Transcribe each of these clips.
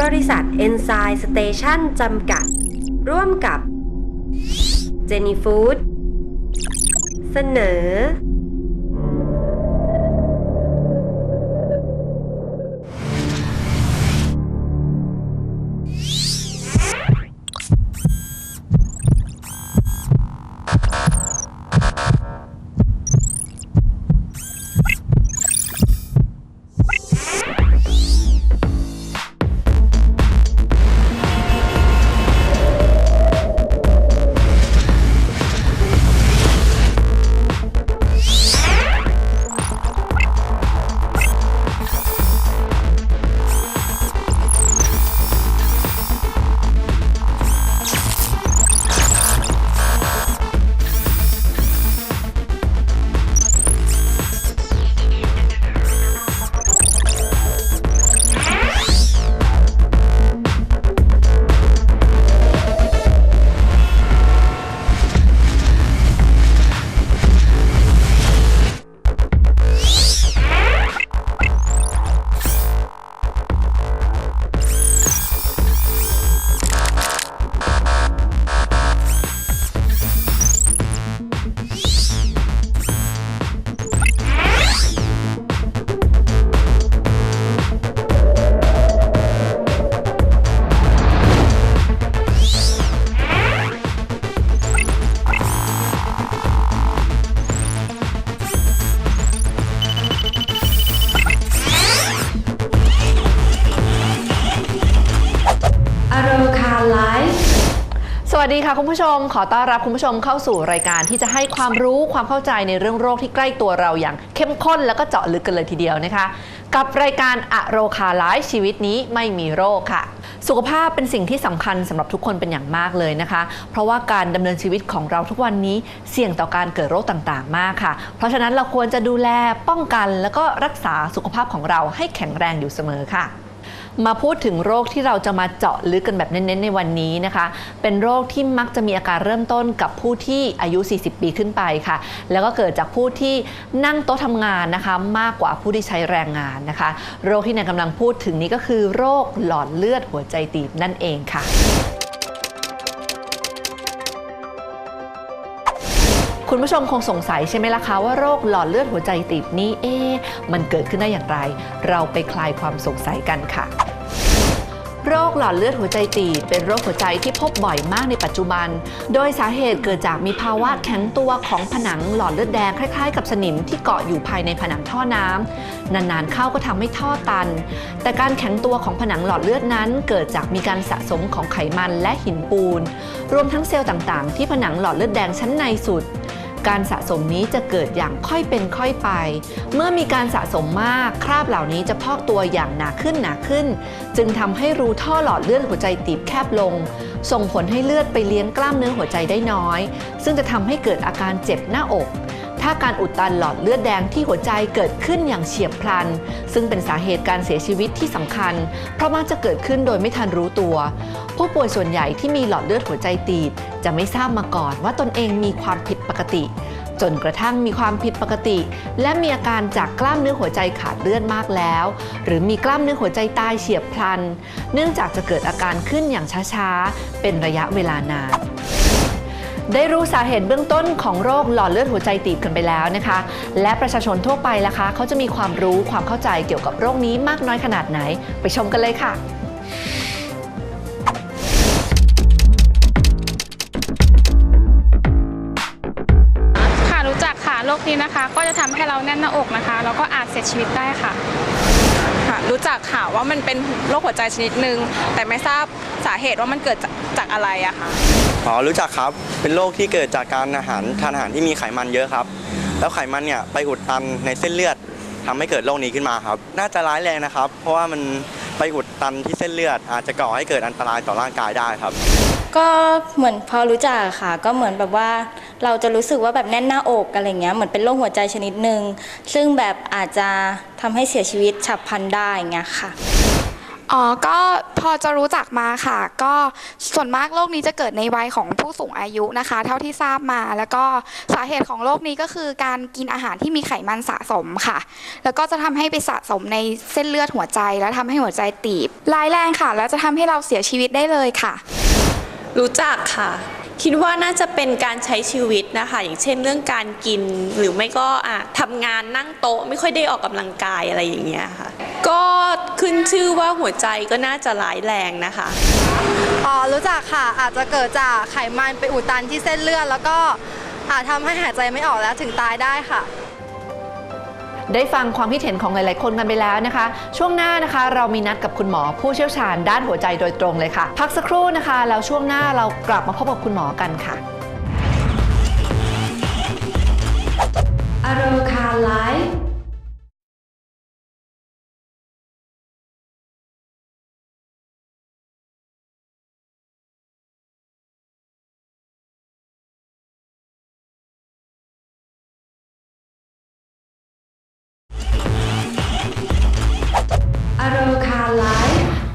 บริษัทเอนไซม์สเตชันจำกัด ร่วมกับเจนี่ฟู้ดเสนอ ดีค่ะคุณผู้ชม ขอต้อนรับคุณผู้ชมเข้าสู่รายการที่จะให้ความรู้ความเข้าใจในเรื่องโรคที่ใกล้ตัวเราอย่างเข้มข้นแล้วก็เจาะลึกกันเลยทีเดียวนะคะ กับรายการอโรคาไลฟ์ชีวิตนี้ไม่มีโรคค่ะ สุขภาพเป็นสิ่งที่สำคัญสำหรับทุกคนเป็นอย่างมากเลยนะคะ เพราะว่าการดำเนินชีวิตของเราทุกวันนี้เสี่ยงต่อการเกิดโรคต่างๆ มากค่ะ เพราะฉะนั้นเราควรจะดูแลป้องกันแล้วก็รักษาสุขภาพของเราให้แข็งแรงอยู่เสมอค่ะ มาพูดถึงโรคที่เราจะมาเจาะลึกกันแบบเน้นๆในวันนี้นะคะ เป็นโรคที่มักจะมีอาการเริ่มต้นกับผู้ที่อายุ 40 ปีขึ้นไปค่ะ แล้วก็เกิดจากผู้ที่นั่งโต๊ะทำงานนะคะ มากกว่าผู้ที่ใช้แรงงานนะคะ โรคที่นายกำลังพูดถึงนี้ก็คือโรคหลอดเลือดหัวใจตีบนั่นเองค่ะคุณผู้ชมคงสงสัยใช่ไหมล่ะคะว่าโรคหลอดเลือดหัวใจตีบนี้เอ๊มันเกิดขึ้นได้อย่างไร เราไปคลายความสงสัยกันค่ะ โรคหลอดเลือดหัวใจตีบเป็นโรคหัวใจที่พบบ่อยมากในปัจจุบัน โดยสาเหตุเกิดจากมีภาวะแข็งตัวของผนังหลอดเลือดแดงคล้ายๆ กับสนิมที่เกาะอยู่ภายในผนังท่อน้ำนานๆเข้าก็ทำให้ท่อตัน แต่การแข็งตัวของผนังหลอดเลือดนั้น เกิดจากมีการสะสมของไขมันและหินปูน รวมทั้งเซลล์ต่างๆ ที่ผนังหลอดเลือดแดงชั้นในสุด การสะสมนี้จะเกิดอย่างค่อยเป็นค่อยไป เมื่อมีการสะสมมากคราบเหล่านี้จะพอกตัวอย่างหนาขึ้นหนาขึ้น จึงทำให้รูท่อหลอดเลือดหัวใจตีบแคบลง ส่งผลให้เลือดไปเลี้ยงกล้ามเนื้อหัวใจได้น้อย ซึ่งจะทำให้เกิดอาการเจ็บหน้าอก ถ้าการอุดตันหลอดเลือดแดงที่หัวใจเกิดขึ้นอย่างเฉียบพลัน ซึ่งเป็นสาเหตุการเสียชีวิตที่สำคัญ เพราะมักจะเกิดขึ้นโดยไม่ทันรู้ตัว ผู้ป่วยส่วนใหญ่ที่มีหลอดเลือดหัวใจตีบ จะไม่ทราบมาก่อนว่าตนเองมีความผิดปกติ จนกระทั่งมีความผิดปกติ และมีอาการจากกล้ามเนื้อหัวใจขาดเลือดมากแล้ว หรือมีกล้ามเนื้อหัวใจตายเฉียบพลัน เนื่องจากจะเกิดอาการขึ้นอย่างช้าๆเป็นระยะเวลานาน ได้รู้สาเหตุเบื้องต้นของโรคหลอดเลือดหัวใจตีบกันไปแล้วนะคะ และประชาชนทั่วไปล่ะคะเขาจะมีความรู้ความเข้าใจเกี่ยวกับโรคนี้มากน้อยขนาดไหน ไปชมกันเลยค่ะค่ะรู้จักค่ะโรคนี้นะคะ ก็จะทำให้เราแน่นหน้าอกนะคะแล้วก็อาจเสียชีวิตได้ค่ะค่ะ รู้จักค่ะว่ามันเป็นโรคหัวใจชนิดหนึ่งแต่ไม่ทราบสาเหตุว่ามันเกิดจากอะไรอะค่ะอ๋อรู้จักครับเป็นโรคที่เกิดจากการอาหารทานอาหารที่มีไขมันเยอะครับ แล้วไขมันเนี่ยไปอุดตันในเส้นเลือดทำให้เกิดโรคนี้ขึ้นมาครับ น่าจะร้ายแรงนะครับ เพราะว่ามันไปอุดตันที่เส้นเลือดอาจจะก่อให้เกิดอันตรายต่อร่างกายได้ครับ ก็เหมือนพอรู้จักอะค่ะ ก็เหมือนแบบว่าเราจะรู้สึกว่าแบบแน่นหน้าอกอะไรเงี้ยเหมือนเป็นโรคหัวใจชนิดหนึ่งซึ่งแบบอาจจะทำให้เสียชีวิตฉับพลันได้อย่างเงี้ยค่ะ อ๋อ ก็พอจะรู้จักมาค่ะ ก็ส่วนมากโรคนี้จะเกิดในวัยของผู้สูงอายุนะคะ เท่าที่ทราบมา แล้วก็สาเหตุของโรคนี้ก็คือการกินอาหารที่มีไขมันสะสมค่ะ แล้วก็จะทำให้ไปสะสมในเส้นเลือดหัวใจ แล้วทำให้หัวใจตีบร้ายแรงค่ะ แล้วจะทำให้เราเสียชีวิตได้เลยค่ะ รู้จักค่ะ คิดว่าน่าจะเป็นการใช้ชีวิตนะคะ อย่างเช่นเรื่องการกินหรือไม่ก็อะทำงานนั่งโต๊ะ ไม่ค่อยได้ออกกำลังกายอะไรอย่างเงี้ยค่ะ ก็ขึ้นชื่อว่าหัวใจก็น่าจะร้ายแรงนะคะ อ๋อรู้จักค่ะ อาจจะเกิดจากไขมันไปอุดตันที่เส้นเลือดแล้วก็อาจทำให้หายใจไม่ออกแล้วถึงตายได้ค่ะ ได้ฟังความคิดเห็นของหลาย ๆ คนกันไปแล้วนะคะ ช่วงหน้านะคะ เรามีนัดกับคุณหมอผู้เชี่ยวชาญด้านหัวใจโดยตรงเลยค่ะ พักสักครู่นะคะแล้วช่วงหน้าเรากลับมาพบกับคุณหมอกันค่ะอโรคาไลฟ์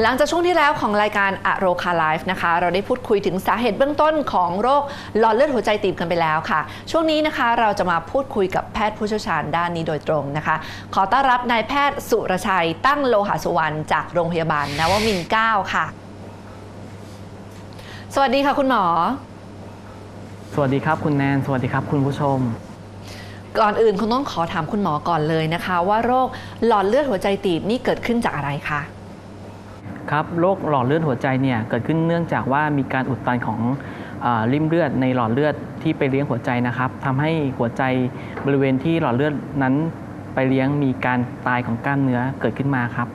หลังจากช่วงที่แล้วของรายการอโรคาไลฟ์นะคะ เราได้พูดคุยถึงสาเหตุเบื้องต้นของโรคหลอดเลือดหัวใจตีบกันไปแล้วค่ะ ช่วงนี้นะคะเราจะมาพูดคุยกับแพทย์ผู้เชี่ยวชาญด้านนี้โดยตรงนะคะ ขอต้อนรับนายแพทย์สุรชัยตั้งโลหะสุวรรณจากโรงพยาบาลนวมินทร์9ค่ะ สวัสดีค่ะคุณหมอ สวัสดีครับคุณแนน สวัสดีครับคุณผู้ชม ก่อนอื่นคุณต้องขอถามคุณหมอก่อนเลยนะคะ ว่าโรคหลอดเลือดหัวใจตีบนี่เกิดขึ้นจากอะไรคะ ครับโรคหลอดเลือดหัวใจเนี่ยเกิดขึ้นเนื่องจากว่ามีการอุดตันของอาริ่มเลือดในหลอดเลือดที่ไปเลี้ยงหัวใจนะครับทำให้หัวใจบริเวณที่หลอดเลือดนั้นไปเลี้ยงมีการตายของกล้ามเนื้อเกิดขึ้นมาครับ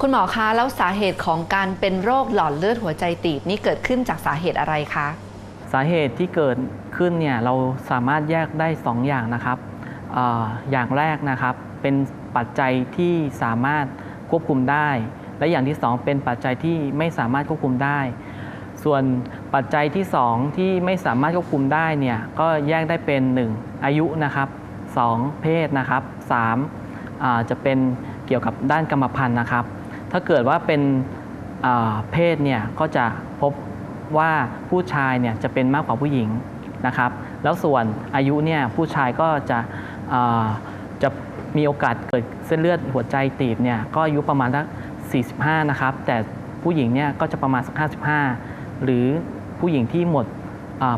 คุณหมอคะแล้วสาเหตุของการเป็นโรคหลอดเลือดหัวใจตีบนี่เกิดขึ้นจากสาเหตุอะไรคะสาเหตุที่เกิดขึ้นเนี่ยเราสามารถแยกได้ 2 อย่างนะครับอาอย่างแรกนะครับเป็นปัจจัยที่สามารถควบคุมได้ และอย่างที่ 2 เป็นปัจจัยที่ไม่สามารถควบคุมได้ ส่วนปัจจัยที่ 2 ที่ไม่สามารถควบคุมได้เนี่ยก็แยกได้เป็น 1 อายุนะครับ 2 เพศนะครับ3าจะเป็นเกี่ยวกับด้านกรรมพันธุ์นะครับ ถ้าเกิดว่าเป็นเพศเนี่ยก็จะพบว่าผู้ชายเนี่ยจะเป็นมากกว่าผู้หญิงนะครับ แล้วส่วนอายุเนี่ยผู้ชายก็จะจะมีโอกาสเกิดเส้นเลือดหัวใจตีบเนี่ยก็อายุประมาณสัก 45 นะครับ แต่ผู้หญิงเนี่ยก็จะประมาณสัก55 หรือผู้หญิงที่หมด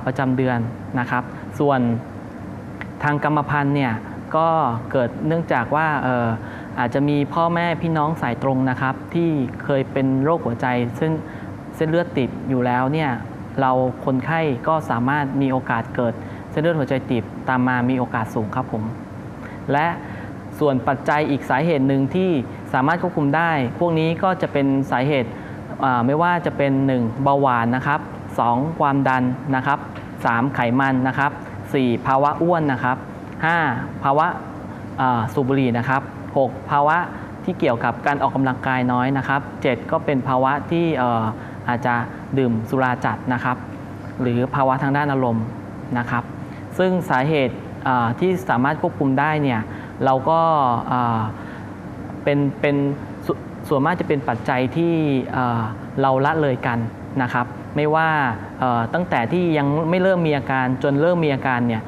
ประจำเดือนนะครับ ส่วนทางกรรมพันธุ์เนี่ยก็เกิดเนื่องจากว่าอออาจจะมีพ่อแม่พี่น้องสายตรงนะครับ ที่เคยเป็นโรคหัวใจซึ่งเส้นเลือดติดอยู่แล้วเนี่ยเราคนไข้ก็สามารถมีโอกาสเกิดเส้นเลือดหัวใจตีบตามมามีโอกาสสูงครับผม และส่วนปัจจัยอีกสาเหตุหนึ่งที่ สามารถควบคุมได้ พวกนี้ก็จะเป็นสาเหตุไม่ว่าจะเป็น 1 เบาหวานนะครับ 2 ความดันนะครับ 3 ไขมันนะครับ 4 ภาวะอ้วนนะครับ 5 ภาวะสูบบุหรี่นะครับ 6 ภาวะที่เกี่ยวกับการออกกำลังกายน้อยนะครับ 7 ก็เป็นภาวะที่เอ่อาจจะดื่มสุราจัดนะครับ หรือภาวะทางด้านอารมณ์นะครับ ซึ่งสาเหตุที่สามารถควบคุมได้เนี่ยเราก็า เป็นเป็นสส่วนมากจะเป็นปัจจัยที่เราละเลยกันนะครับ ไม่ว่าตั้งแต่ที่ยังไม่เริ่มมีอาการจนเริ่มมีอาการเนี่ย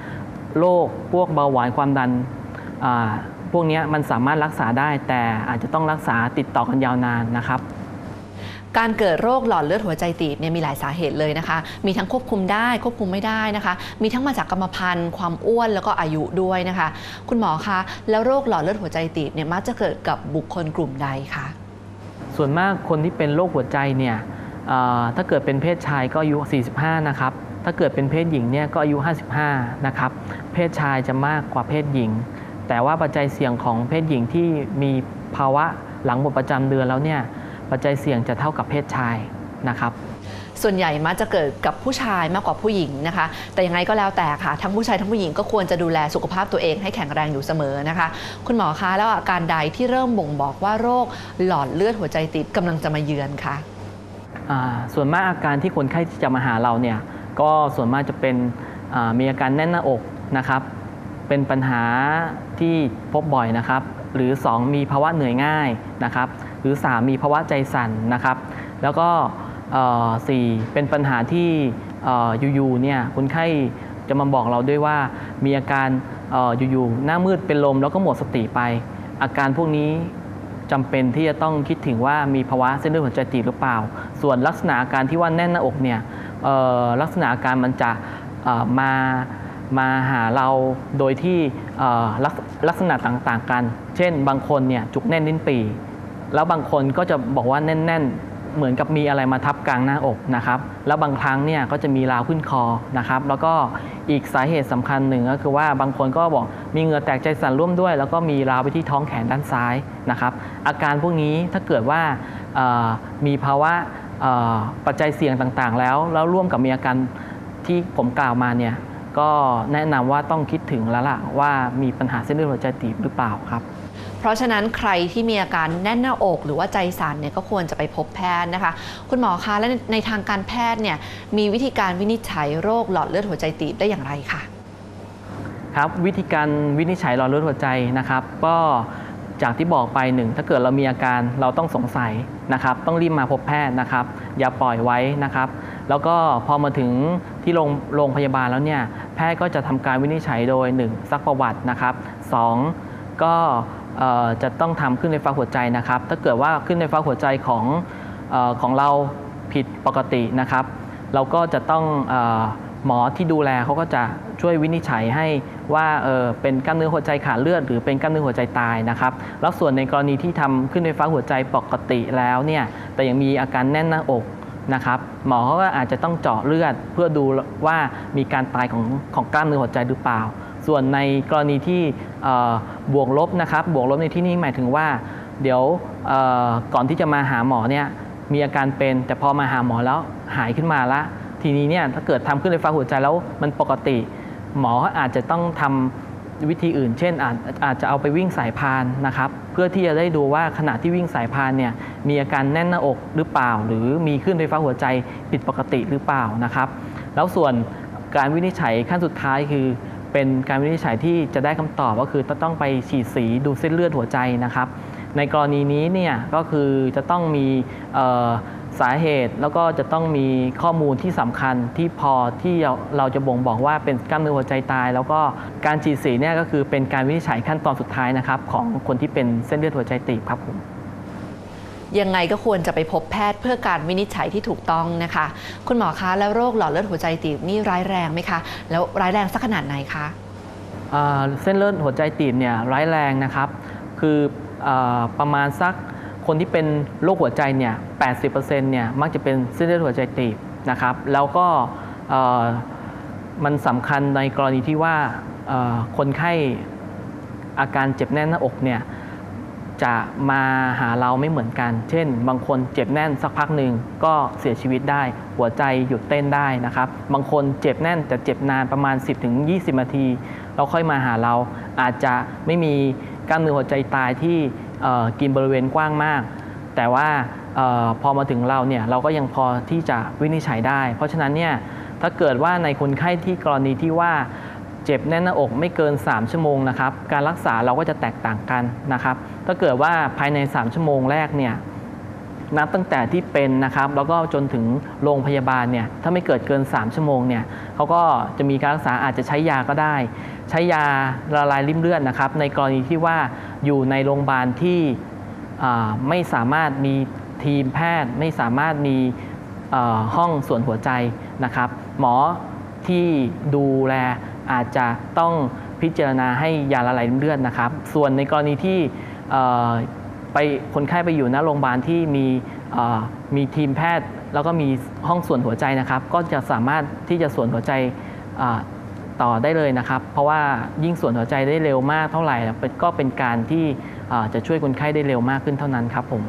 โรคพวกเบาหวานความดันพวกนี้มันสามารถรักษาได้แต่อาจจะต้องรักษาติดต่อกันยาวนานนะครับ การเกิดโรคหลอดเลือดหัวใจตีบเนี่ยมีหลายสาเหตุเลยนะคะ มีทั้งควบคุมได้ควบคุมไม่ได้นะคะ มีทั้งมาจากกรรมพันธุ์ ความอ้วนแล้วก็อายุด้วยนะคะ คุณหมอคะแล้วโรคหลอดเลือดหัวใจตีบเนี่ยมักจะเกิดกับบุคคลกลุ่มใดคะส่วนมากคนที่เป็นโรคหัวใจเนี่ยถ้าเกิดเป็นเพศชายก็อายุ 45 นะครับ ถ้าเกิดเป็นเพศหญิงเนี่ยก็อายุ 55 นะครับ เพศชายจะมากกว่าเพศหญิง แต่ว่าปัจจัยเสี่ยงของเพศหญิงที่มีภาวะหลังหมดประจำเดือนแล้วเนี่ย ปัจจัยเสี่ยงจะเท่ากับเพศชายนะครับส่วนใหญ่มักจะเกิดกับผู้ชายมากกว่าผู้หญิงนะคะ แต่ยังไงก็แล้วแต่ค่ะ ทั้งผู้ชายทั้งผู้หญิงก็ควรจะดูแลสุขภาพตัวเองให้แข็งแรงอยู่เสมอนะคะ คุณหมอคะแล้วอาการใดที่เริ่มบ่งบอกว่าโรคหลอดเลือดหัวใจตีบกำลังจะมาเยือนคะอ่าส่วนมากอาการที่คนไข้ที่จะมาหาเราเนี่ยก็ส่วนมากจะเป็นอ่ามีอาการแน่นหน้าอกนะครับ เป็นปัญหาที่พบบ่อยนะครับ หรือ 2 มีภาวะเหนื่อยง่ายนะครับ หรือ 3 มีภาวะใจสั่นนะครับ แล้วก็เอ่อสี่เป็นปัญหาที่อ่ยู่ๆเนี่ยคนไข้จะมาบอกเราด้วยว่ามีอาการอ่ยู่ๆหน้ามืดเป็นลมแล้วก็หมดสติไป อาการพวกนี้จำเป็นที่จะต้องคิดถึงว่ามีภาวะเส้นเลือดหัวใจตีบหรือเปล่า ส่วนลักษณะอาการที่ว่าแน่นหน้าอกเนี่ยลักษณะอาการมันจะมามาหาเราโดยที่ลักษลักษณะต่างๆกัน เช่นบางคนเนี่ยจุกแน่นลิ้นปี่ แล้วบางคนก็จะบอกว่าแน่น ๆ เหมือนกับมีอะไรมาทับกลางหน้าอกนะครับ แล้วบางครั้งเนี่ยก็จะมีราวขึ้นคอนะครับ แล้วก็อีกสาเหตุสำคัญหนึ่งก็คือว่าบางคนก็บอกมีเหงื่อแตกใจสั่นร่วมด้วย แล้วก็มีราวไปที่ท้องแขนด้านซ้ายนะครับ อาการพวกนี้ถ้าเกิดว่ามีภาวะปัจจัยเสี่ยงต่างๆ แล้ว แล้วร่วมกับมีอาการที่ผมกล่าวมาเนี่ยก็แนะนำว่าต้องคิดถึงแล้วล่ะว่ามีปัญหาเส้นเลือดหัวใจตีบหรือเปล่าครับ เพราะฉะนั้นใครที่มีอาการแน่นหน้าอก หรือว่าใจสั่นเนี่ยก็ควรจะไปพบแพทย์นะคะ คุณหมอคะและในทางการแพทย์เนี่ยมีวิธีการวินิจฉัยโรคหลอดเลือดหัวใจตีบได้อย่างไรคะครับวิธีการวินิจฉัยหลอดเลือดหัวใจนะครับ ก็จากที่บอกไปหนึ่งถ้าเกิดเรามีอาการเราต้องสงสัยนะครับ ต้องรีบมาพบแพทย์นะครับ อย่าปล่อยไว้นะครับ แล้วก็พอมาถึงที่โรงโรงพยาบาลแล้วเนี่ยแพทย์ก็จะทำการวินิจฉัยโดย 1 ซักประวัตินะครับ 2 ก็ จะต้องทำขึ้นในฟ้าหัวใจนะครับ ถ้าเกิดว่าขึ้นในฟ้าหัวใจของอของเราผิดปกตินะครับ เราก็จะต้องอหมอที่ดูแลเขาก็จะช่วยวินิจฉัยให้ว่าเออเป็นกล้ามเนื้อหัวใจขาดเลือด หรือเป็นกล้ามเนื้อหัวใจตายนะครับ แล้วส่วนในกรณีที่ทำขึ้นไฟฟ้าหัวใจปกติแล้วเนี่ยแต่ยังมีอาการแน่นหน้าอกนะครับหมอเขาก็อาจจะต้องเจาะเลือดเพื่อดูว่ามีการตายของของกล้ามเนื้อหัวใจหรือเปล่า ส่วนในกรณีที่บวกลบนะครับ บวกลบในที่นี้หมายถึงว่า เดี๋ยวก่อนที่จะมาหาหมอเนี่ยมีอาการเป็น แต่พอมาหาหมอแล้วหายขึ้นมาละ ทีนี้เนี่ยถ้าเกิดทำขึ้นไฟฟ้าหัวใจแล้วมันปกติ หมออาจจะต้องทำวิธีอื่น เช่นอาจอาจจะเอาไปวิ่งสายพานนะครับ เพื่อที่จะได้ดูว่าขณะที่วิ่งสายพานเนี่ยมีอาการแน่นหน้าอกหรือเปล่า หรือมีขึ้นไฟฟ้าหัวใจผิดปกติหรือเปล่านะครับ แล้วส่วนการวินิจฉัยขั้นสุดท้ายคือ เป็นการวินิจฉัยที่จะได้คำตอบก็คือต้องไปฉีดสีดูเส้นเลือดหัวใจนะครับ ในกรณีนี้เนี่ยก็คือจะต้องมีสาเหตุแล้วก็จะต้องมีข้อมูลที่สำคัญที่พอที่เราเราจะบ่งบอกว่าเป็นกล้ามเนื้อหัวใจตาย แล้วก็การฉีดสีเนี่ยก็คือเป็นการวินิจฉัยขั้นตอนสุดท้ายนะครับของคนที่เป็นเส้นเลือดหัวใจตีบครับผม ยังไงก็ควรจะไปพบแพทย์เพื่อการวินิจฉัยที่ถูกต้องนะคะ คุณหมอคะแล้วโรคหลอดเลือดหัวใจตีบนี่ร้ายแรงไหมคะ แล้วร้ายแรงสักขนาดไหนคะเเส้นเลือดหัวใจตีบเนี่ยร้ายแรงนะครับ คืออประมาณสักคนที่เป็นโรคหัวใจเนี่ย 80%เนี่ยมักจะเป็นเส้นเลือดหัวใจตีบนะครับ แล้วก็มันสำคัญในกรณีที่ว่าคนไข้อาการเจ็บแน่นหน้าอกเนี่ย จะมาหาเราไม่เหมือนกัน เช่น บางคนเจ็บแน่นสักพักหนึ่งก็เสียชีวิตได้ หัวใจหยุดเต้นได้นะครับ บางคนเจ็บแน่นแต่เจ็บนานประมาณ 10-20 นาที เราค่อยมาหาเรา อาจจะไม่มีกล้ามเนื้อหัวใจตายที่กินบริเวณกว้างมาก แต่ว่าออพอมาถึงเราเนี่ยเราก็ยังพอที่จะวินิจฉัยได้ เพราะฉะนั้นเนี่ยถ้าเกิดว่าในคนไข้ที่กรณีที่ว่า เจ็บแน่นหน้าอกไม่เกิน 3 ชั่วโมงนะครับ การรักษาเราก็จะแตกต่างกันนะครับ ถ้าเกิดว่าภายใน 3 ชั่วโมงแรกเนี่ยนับตั้งแต่ที่เป็นนะครับแล้วก็จนถึงโรงพยาบาลเนี่ยถ้าไม่เกิดเกิน 3 ชั่วโมงเนี่ยเขาก็จะมีการรักษาอาจจะใช้ยาก็ได้ ใช้ยาละลายริ่มเลือดนะครับ ในกรณีที่ว่าอยู่ในโรงพยาบาลที่ไม่สามารถมีทีมแพทย์ ไม่สามารถมีห้องส่วนหัวใจนะครับ หมอที่ดูแล อาจจะต้องพิจารณาให้ยาละลายเลือดนะครับ ส่วนในกรณีที่ไปคนไข้ไปอยู่ณโรงพยาบาลที่มีมีทีมแพทย์ แล้วก็มีห้องส่วนหัวใจนะครับ ก็จะสามารถที่จะส่วนหัวใจต่อได้เลยนะครับ เพราะว่ายิ่งส่วนหัวใจได้เร็วมากเท่าไหร่ก็เป็นการที่จะช่วยคนไข้ได้เร็วมากขึ้นเท่านั้นครับผม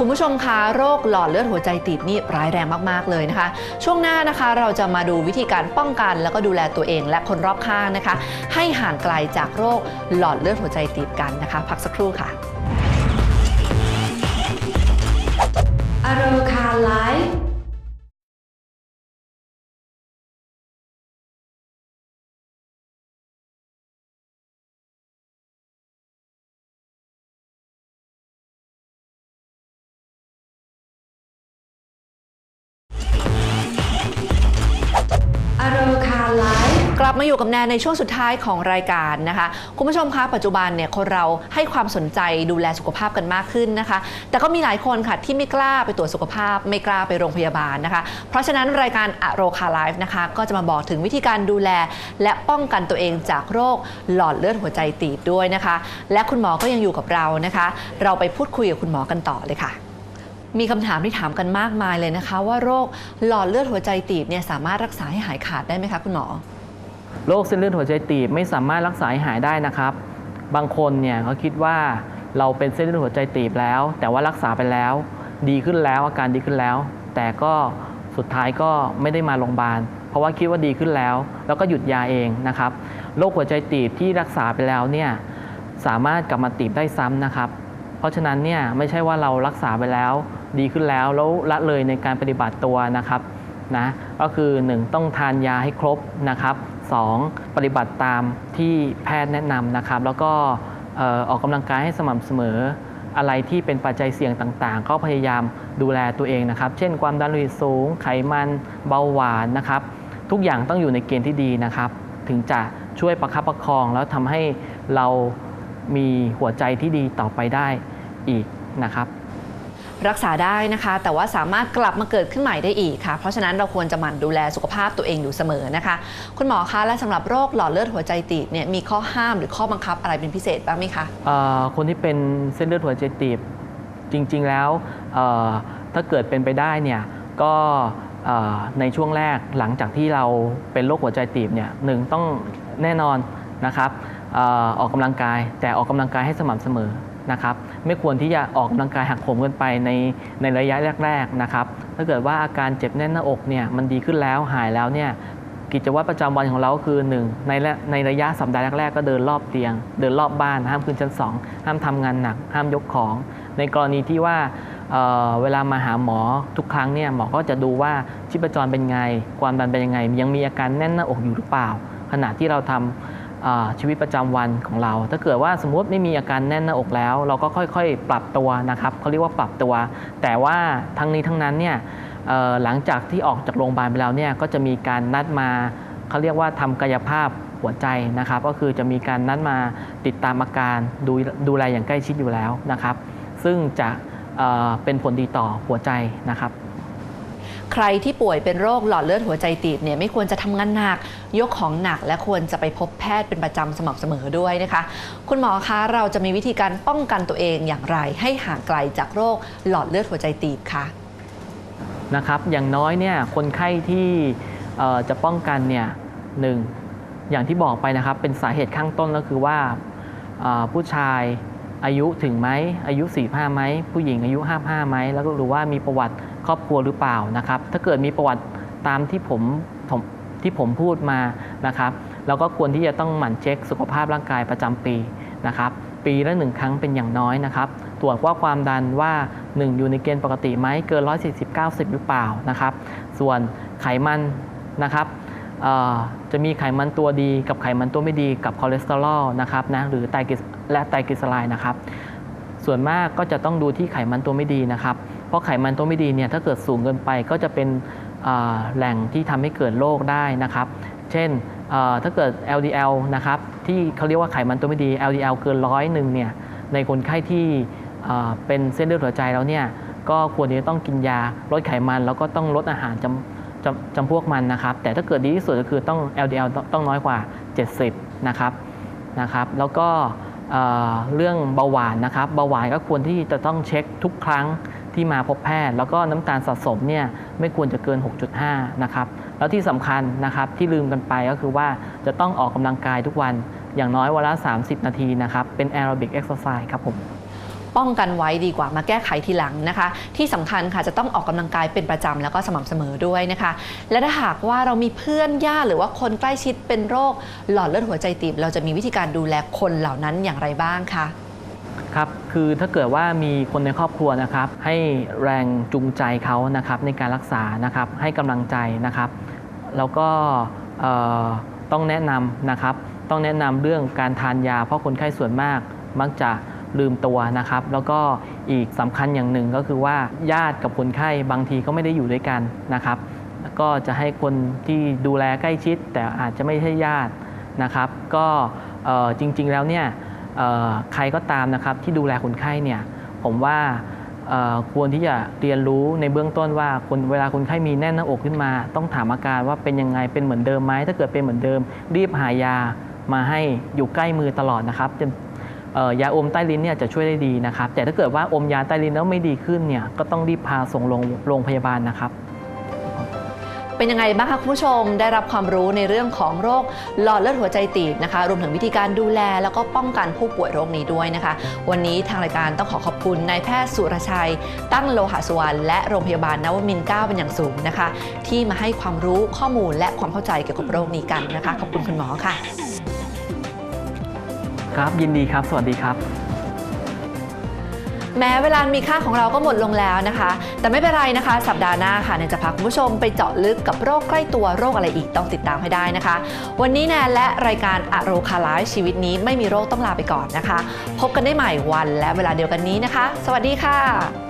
คุณผู้ชมคะโรคหลอดเลือดหัวใจตีบนี่ร้ายแรงมาก ๆ เลยนะคะ ช่วงหน้านะคะเราจะมาดูวิธีการป้องกัน แล้วก็ดูแลตัวเอง และคนรอบข้างนะคะ ให้ห่างไกลจากโรคหลอดเลือดหัวใจตีบกันนะคะ พักสักครู่ค่ะ ลับมาอยู่กับแนนในช่วงสุดท้ายของรายการนะคะ คุณผู้ชมคะปัจจุบันเนี่ยคนเราให้ความสนใจดูแลสุขภาพกันมากขึ้นนะคะ แต่ก็มีหลายคนค่ะที่ไม่กล้าไปตรวจสุขภาพ ไม่กล้าไปโรงพยาบาลนะคะ เพราะฉะนั้นรายการอโรคาไลฟ์นะคะก็จะมาบอกถึงวิธีการดูแล และป้องกันตัวเองจากโรคหลอดเลือดหัวใจตีบด้วยนะคะ และคุณหมอก็ยังอยู่กับเรานะคะ เราไปพูดคุยกับคุณหมอกันต่อเลยค่ะมีคำถามที่ถามกันมากมายเลยนะคะ ว่าโรคหลอดเลือดหัวใจตีบเนี่ยสามารถรักษาให้หายขาดได้ไหมคะคุณหมอ โรคเส้นเลือดหัวใจตีบไม่สามารถรักษาให้หายได้นะครับ บางคนเนี่ยเขาคิดว่าเราเป็นเส้นเลือดหัวใจตีบแล้ว แต่ว่ารักษาไปแล้ว ดีขึ้นแล้วอาการดีขึ้นแล้ว แต่ก็สุดท้ายก็ไม่ได้มาโรงพยาบาล เพราะว่าคิดว่าดีขึ้นแล้ว แล้วก็หยุดยาเองนะครับโรคหัวใจตีบที่รักษาไปแล้วเนี่ยสามารถกลับมาตีบได้ซ้ำนะครับ เพราะฉะนั้นเนี่ยไม่ใช่ว่าเรารักษาไปแล้ว ดีขึ้นแล้วแล้วละเลยในการปฏิบัติตัวนะครับนะก็คือ 1 ต้องทานยาให้ครบนะครับ 2. ปฏิบัติตามที่แพทย์แนะนำนะครับ แล้วก็ออออกกำลังกายให้สม่ำเสมอ อะไรที่เป็นปัจจัยเสี่ยงต่างๆ ก็พยายามดูแลตัวเองนะครับ เช่น ความดันโลหิตสูง ไขมันเบาหวานนะครับ ทุกอย่างต้องอยู่ในเกณฑ์ที่ดีนะครับ ถึงจะช่วยประคับประคอง แล้วทำให้เรามีหัวใจที่ดีต่อไปได้อีกนะครับ รักษาได้นะคะ แต่ว่าสามารถกลับมาเกิดขึ้นใหม่ได้อีกค่ะ เพราะฉะนั้นเราควรจะหมั่นดูแลสุขภาพตัวเองอยู่เสมอนะคะ คุณหมอคะและสำหรับโรคหลอดเลือดหัวใจตีบเนี่ยมีข้อห้ามหรือข้อบังคับอะไรเป็นพิเศษบ้างไหมคะคนที่เป็นเส้นเลือดหัวใจตีบจริงๆแล้วถ้าเกิดเป็นไปได้เนี่ยก็ในช่วงแรกหลังจากที่เราเป็นโรคหัวใจตีบเนี่ยหนึ่งต้องแน่นอนนะครับออออกกำลังกายแต่ออกกำลังกายให้สม่ำเสมอ นะครับไม่ควรที่จะออกกำลังกายหักโหมเกินไปในในระยะแรกๆนะครับถ้าเกิดว่าอาการเจ็บแน่นหน้าอกเนี่ยมันดีขึ้นแล้วหายแล้วเนี่ยกิจวัตรประจำวันของเราคือ 1 ในในระยะสัปดาห์แรกๆก็เดินรอบเตียง เดินรอบบ้าน ห้ามขึ้นชั้น 2 ห้ามทำงานหนัก ห้ามยกของ ในกรณีที่ว่าเเวลามาหาหมอทุกครั้งเนี่ยหมอก็จะดูว่าชีพจรเป็นไง ความดันเป็นยังไง ยังมีอาการแน่นหน้าอกอยู่หรือเปล่า ขณะที่เราทำเอ่อ ชีวิตประจำวันของเรา ถ้าเกิดว่าสมมติไม่มีอาการแน่นหน้าอกแล้ว เราก็ค่อยๆ ปรับตัวนะครับเขาเรียกว่าปรับตัว แต่ว่าทั้งนี้ทั้งนั้นเนี่ยหลังจากที่ออกจากโรงพยาบาลไปแล้วเนี่ยก็จะมีการนัดมาเขาเรียกว่าทำกายภาพหัวใจนะครับก็คือจะมีการนัดมาติดตามอาการดูดูแลอย่างใกล้ชิดอยู่แล้วนะครับ ซึ่งจะเเป็นผลดีต่อหัวใจนะครับ รที่ป่วยเป็นโรคหลอดเลือดหัวใจตีบเนี่ยไม่ควรจะทำงานหนัก ยกของหนักและควรจะไปพบแพทย์เป็นประจำสม่ำเสมอด้วยนะคะ คุณหมอคะเราจะมีวิธีการป้องกันตัวเองอย่างไร ให้ห่างไกลจากโรคหลอดเลือดหัวใจตีบคะนะครับอย่างน้อยเนี่ยคนไข้ที่จะป้องกันเนี่ยหนึ่งอย่างที่บอกไปนะครับเป็นสาเหตุข้างต้นก็คือว่าผู้ชาย อายุถึงไหมอายุ 45ไหมผู้หญิงอายุ 55ไหมแล้วก็หรือว่ามีประวัติครอบครัวหรือเปล่านะครับ ถ้าเกิดมีประวัติตามที่ผมที่ผมพูดมานะครับเราก็ควรที่จะต้องหมั่นเช็คสุขภาพร่างกายประจำปีนะครับ ปีละหนึ่งครั้งเป็นอย่างน้อยนะครับ ตรวจว่าความดันว่า 1 อยู่ในเกณฑ์ปกติไหมเกิน 140 90 หรือเปล่านะครับ ส่วนไขมันนะครับจะมีไขมันตัวดีกับไขมันตัวไม่ดีกับคอเลสเตอรอลนะครับนะหรือไตรกลี และไตรกลีเซอไรด์นะครับ ส่วนมากก็จะต้องดูที่ไขมันตัวไม่ดีนะครับ เพราะไขมันตัวไม่ดีเนี่ยถ้าเกิดสูงเกินไปก็จะเป็นแหล่งที่ทำให้เกิดโรคได้นะครับ เช่นถ้าเกิด LDL นะครับที่เขาเรียกว่าไขมันตัวไม่ดี LDL เกินร้อยหนึ่งเนี่ยในคนไข้ที่เป็นเส้นเลือดหัวใจแล้วเนี่ยก็ควรที่จะต้องกินยาลดไขมันแล้วก็ต้องลดอาหารจำจำจำพวกมันนะครับ แต่ถ้าเกิดดีที่สุดก็คือต้อง LDL ต้องต้องน้อยกว่า 70 นะครับนะครับ แล้วก็ เเรื่องเบาหวานนะครับเบาหวานก็ควรที่จะต้องเช็คทุกครั้งที่มาพบแพทย์ แล้วก็น้ำตาลสะสมเนี่ยไม่ควรจะเกิน 6.5 นะครับ แล้วที่สำคัญนะครับที่ลืมกันไปก็คือว่าจะต้องออกกำลังกายทุกวันอย่างน้อยวันละ 30 นาทีนะครับ เป็นแอโรบิกเอ็กซ์ไซส์ครับผม ป้องกันไว้ดีกว่ามาแก้ไขทีหลังนะคะ ที่สำคัญค่ะจะต้องออกกำลังกายเป็นประจำแล้วก็สม่ำเสมอด้วยนะคะ และถ้าหากว่าเรามีเพื่อนญาติหรือว่าคนใกล้ชิดเป็นโรค หลอดเลือดหัวใจตีบ เราจะมีวิธีการดูแลคนเหล่านั้นอย่างไรบ้างคะครับคือถ้าเกิดว่ามีคนในครอบครัวนะครับ ให้แรงจูงใจเขานะครับในการรักษานะครับให้กำลังใจนะครับแล้วก็ต้องแนะนำนะครับ ต้องแนะนำเรื่องการทานยา เพราะคนไข้ส่วนมากมักจะ ลืมตัวนะครับ แล้วก็อีกสำคัญอย่างหนึ่งก็คือว่าญาติกับคนไข้บางทีก็ไม่ได้อยู่ด้วยกันนะครับก็จะให้คนที่ดูแลใกล้ชิด แต่อาจจะไม่ใช่ญาตินะครับ ก็จริงๆแล้วเนี่ยใครก็ตามนะครับที่ดูแลคนไข้เนี่ยผมว่าควรที่จะเรียนรู้ในเบื้องต้นว่าคนเวลาคนไข้มีแน่นหน้าอกขึ้นมา ต้องถามอาการว่าเป็นยังไงเป็นเหมือนเดิมไหมถ้าเกิดเป็นเหมือนเดิม รีบหายามาให้อยู่ใกล้มือตลอดนะครับจะเอ่อ ยาอมใต้ลิ้นเนี่ยจะช่วยได้ดีนะครับ แต่ถ้าเกิดว่าอมยาใต้ลิ้นแล้วไม่ดีขึ้นเนี่ยก็ต้องรีบพาส่งโรงโรงพยาบาลนะครับ เป็นยังไงบ้างคะคุณผู้ชมได้รับความรู้ในเรื่องของโรคหลอดเลือดหัวใจตีบนะคะ รวมถึงวิธีการดูแลแล้วก็ป้องกันผู้ป่วยโรคนี้ด้วยนะคะ วันนี้ทางรายการต้องขอขอบคุณนายแพทย์สุรชัย ตั้งโลหะสุวรรณและโรงพยาบาลนวมินทร์9เป็นอย่างสูงนะคะ ที่มาให้ความรู้ข้อมูลและความเข้าใจเกี่ยวกับโรคนี้กันนะคะ ขอบคุณคุณหมอค่ะ ครับยินดีครับ สวัสดีครับ แม้เวลามีค่าของเราก็หมดลงแล้วนะคะ แต่ไม่เป็นไรนะคะ สัปดาห์หน้าค่ะนนจะพาคุณผู้ชมไปเจาะลึกกับโรคใกล้ตัวโรคอะไรอีกต้องติดตามให้ได้นะคะ วันนี้แนนและรายการอโรคาไลฟ์ชีวิตนี้ไม่มีโรคต้องลาไปก่อนนะคะ พบกันได้ใหม่วันและเวลาเดียวกันนี้นะคะ สวัสดีค่ะ